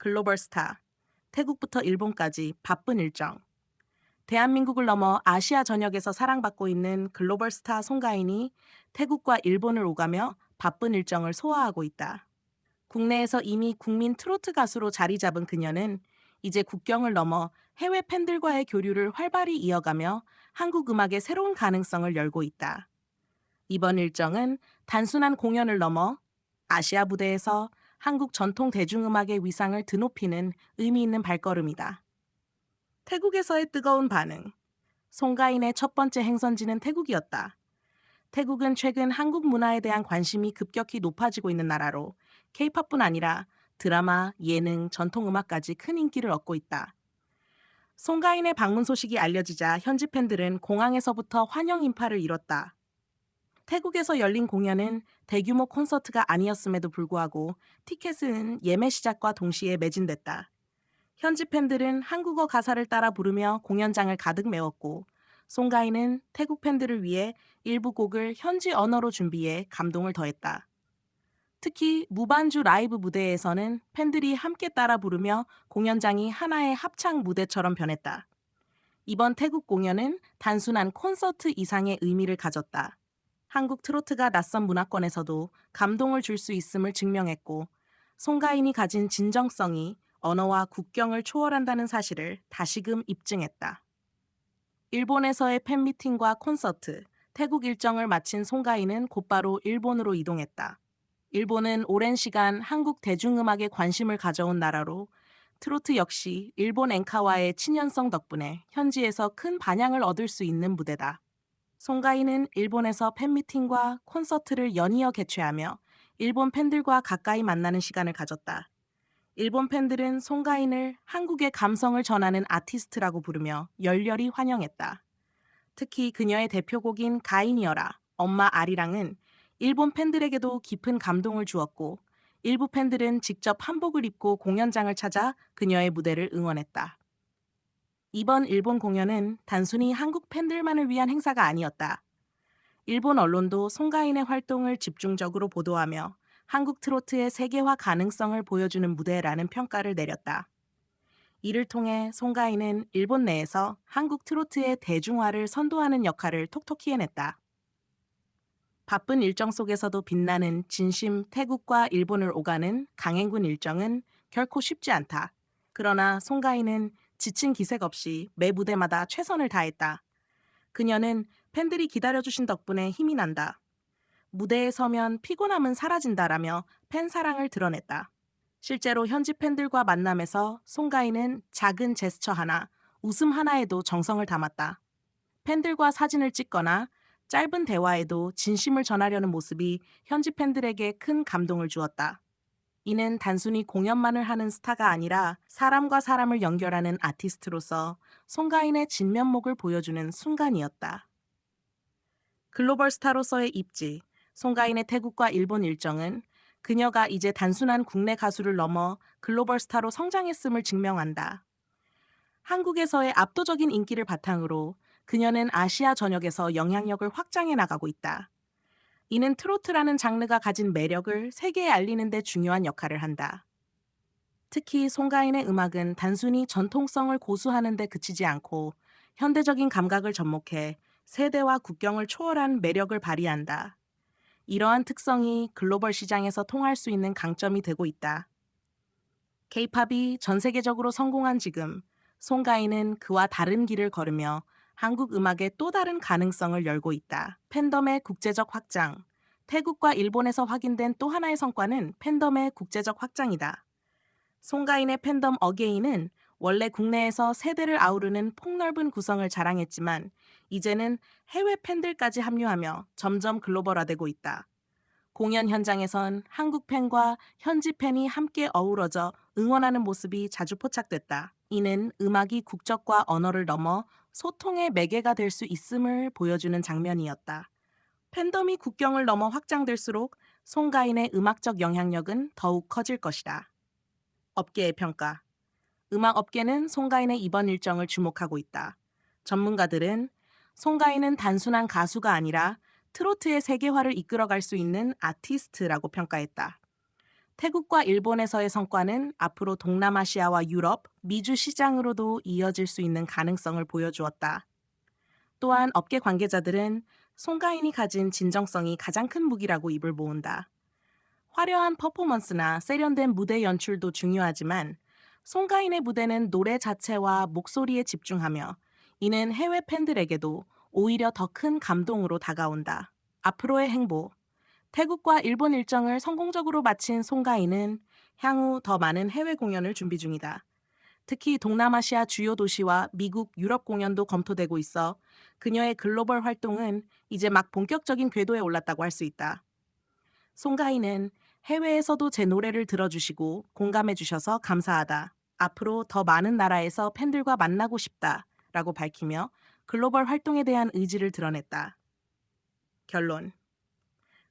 글로벌 스타, 태국부터 일본까지 바쁜 일정. 대한민국을 넘어 아시아 전역에서 사랑받고 있는 글로벌 스타 송가인이 태국과 일본을 오가며 바쁜 일정을 소화하고 있다. 국내에서 이미 국민 트로트 가수로 자리 잡은 그녀는 이제 국경을 넘어 해외 팬들과의 교류를 활발히 이어가며 한국 음악의 새로운 가능성을 열고 있다. 이번 일정은 단순한 공연을 넘어 아시아 무대에서 한국 전통 대중음악의 위상을 드높이는 의미 있는 발걸음이다. 태국에서의 뜨거운 반응. 송가인의 첫 번째 행선지는 태국이었다. 태국은 최근 한국 문화에 대한 관심이 급격히 높아지고 있는 나라로 케이팝뿐 아니라 드라마, 예능, 전통음악까지 큰 인기를 얻고 있다. 송가인의 방문 소식이 알려지자 현지 팬들은 공항에서부터 환영 인파를 이뤘다. 태국에서 열린 공연은 대규모 콘서트가 아니었음에도 불구하고 티켓은 예매 시작과 동시에 매진됐다. 현지 팬들은 한국어 가사를 따라 부르며 공연장을 가득 메웠고 송가인은 태국 팬들을 위해 일부 곡을 현지 언어로 준비해 감동을 더했다. 특히 무반주 라이브 무대에서는 팬들이 함께 따라 부르며 공연장이 하나의 합창 무대처럼 변했다. 이번 태국 공연은 단순한 콘서트 이상의 의미를 가졌다. 한국 트로트가 낯선 문화권에서도 감동을 줄 수 있음을 증명했고 송가인이 가진 진정성이 언어와 국경을 초월한다는 사실을 다시금 입증했다. 일본에서의 팬미팅과 콘서트, 태국 일정을 마친 송가인은 곧바로 일본으로 이동했다. 일본은 오랜 시간 한국 대중음악에 관심을 가져온 나라로 트로트 역시 일본 앵카와의 친연성 덕분에 현지에서 큰 반향을 얻을 수 있는 무대다. 송가인은 일본에서 팬미팅과 콘서트를 연이어 개최하며 일본 팬들과 가까이 만나는 시간을 가졌다. 일본 팬들은 송가인을 한국의 감성을 전하는 아티스트라고 부르며 열렬히 환영했다. 특히 그녀의 대표곡인 가인이어라, 엄마 아리랑은 일본 팬들에게도 깊은 감동을 주었고 일부 팬들은 직접 한복을 입고 공연장을 찾아 그녀의 무대를 응원했다. 이번 일본 공연은 단순히 한국 팬들만을 위한 행사가 아니었다. 일본 언론도 송가인의 활동을 집중적으로 보도하며 한국 트로트의 세계화 가능성을 보여주는 무대라는 평가를 내렸다. 이를 통해 송가인은 일본 내에서 한국 트로트의 대중화를 선도하는 역할을 톡톡히 해냈다. 바쁜 일정 속에서도 빛나는 진심 태국과 일본을 오가는 강행군 일정은 결코 쉽지 않다. 그러나 송가인은 지친 기색 없이 매 무대마다 최선을 다했다. 그녀는 팬들이 기다려주신 덕분에 힘이 난다. 무대에 서면 피곤함은 사라진다라며 팬 사랑을 드러냈다. 실제로 현지 팬들과 만남에서 송가인은 작은 제스처 하나, 웃음 하나에도 정성을 담았다. 팬들과 사진을 찍거나 짧은 대화에도 진심을 전하려는 모습이 현지 팬들에게 큰 감동을 주었다. 이는 단순히 공연만을 하는 스타가 아니라 사람과 사람을 연결하는 아티스트로서 송가인의 진면목을 보여주는 순간이었다. 글로벌 스타로서의 입지, 송가인의 태국과 일본 일정은 그녀가 이제 단순한 국내 가수를 넘어 글로벌 스타로 성장했음을 증명한다. 한국에서의 압도적인 인기를 바탕으로 그녀는 아시아 전역에서 영향력을 확장해 나가고 있다. 이는 트로트라는 장르가 가진 매력을 세계에 알리는 데 중요한 역할을 한다. 특히 송가인의 음악은 단순히 전통성을 고수하는 데 그치지 않고 현대적인 감각을 접목해 세대와 국경을 초월한 매력을 발휘한다. 이러한 특성이 글로벌 시장에서 통할 수 있는 강점이 되고 있다. 케이팝이 전 세계적으로 성공한 지금 송가인은 그와 다른 길을 걸으며 한국 음악의 또 다른 가능성을 열고 있다. 팬덤의 국제적 확장. 태국과 일본에서 확인된 또 하나의 성과는 팬덤의 국제적 확장이다. 송가인의 팬덤 어게인은 원래 국내에서 세대를 아우르는 폭넓은 구성을 자랑했지만 이제는 해외 팬들까지 합류하며 점점 글로벌화되고 있다. 공연 현장에선 한국 팬과 현지 팬이 함께 어우러져 응원하는 모습이 자주 포착됐다. 이는 음악이 국적과 언어를 넘어 소통의 매개가 될 수 있음을 보여주는 장면이었다. 팬덤이 국경을 넘어 확장될수록 송가인의 음악적 영향력은 더욱 커질 것이다. 업계의 평가. 음악 업계는 송가인의 이번 일정을 주목하고 있다. 전문가들은 송가인은 단순한 가수가 아니라 트로트의 세계화를 이끌어갈 수 있는 아티스트라고 평가했다. 태국과 일본에서의 성과는 앞으로 동남아시아와 유럽, 미주 시장으로도 이어질 수 있는 가능성을 보여주었다. 또한 업계 관계자들은 송가인이 가진 진정성이 가장 큰 무기라고 입을 모은다. 화려한 퍼포먼스나 세련된 무대 연출도 중요하지만 송가인의 무대는 노래 자체와 목소리에 집중하며 이는 해외 팬들에게도 오히려 더 큰 감동으로 다가온다. 앞으로의 행보. 태국과 일본 일정을 성공적으로 마친 송가인은 향후 더 많은 해외 공연을 준비 중이다. 특히 동남아시아 주요 도시와 미국, 유럽 공연도 검토되고 있어 그녀의 글로벌 활동은 이제 막 본격적인 궤도에 올랐다고 할 수 있다. 송가인은 해외에서도 제 노래를 들어주시고 공감해주셔서 감사하다. 앞으로 더 많은 나라에서 팬들과 만나고 싶다. 라고 밝히며 글로벌 활동에 대한 의지를 드러냈다. 결론.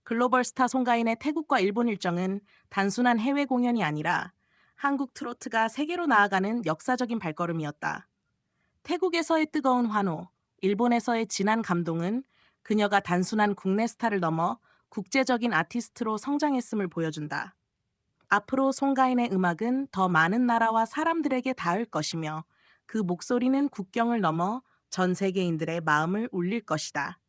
글로벌 스타 송가인의 태국과 일본 일정은 단순한 해외 공연이 아니라 한국 트로트가 세계로 나아가는 역사적인 발걸음이었다. 태국에서의 뜨거운 환호, 일본에서의 진한 감동은 그녀가 단순한 국내 스타를 넘어 국제적인 아티스트로 성장했음을 보여준다. 앞으로 송가인의 음악은 더 많은 나라와 사람들에게 닿을 것이며 그 목소리는 국경을 넘어 전 세계인들의 마음을 울릴 것이다.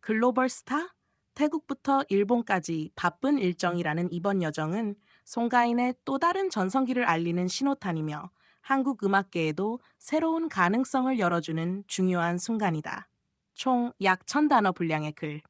글로벌 스타? 태국부터 일본까지 바쁜 일정이라는 이번 여정은 송가인의 또 다른 전성기를 알리는 신호탄이며 한국 음악계에도 새로운 가능성을 열어주는 중요한 순간이다. 총 약 천단어 분량의 글.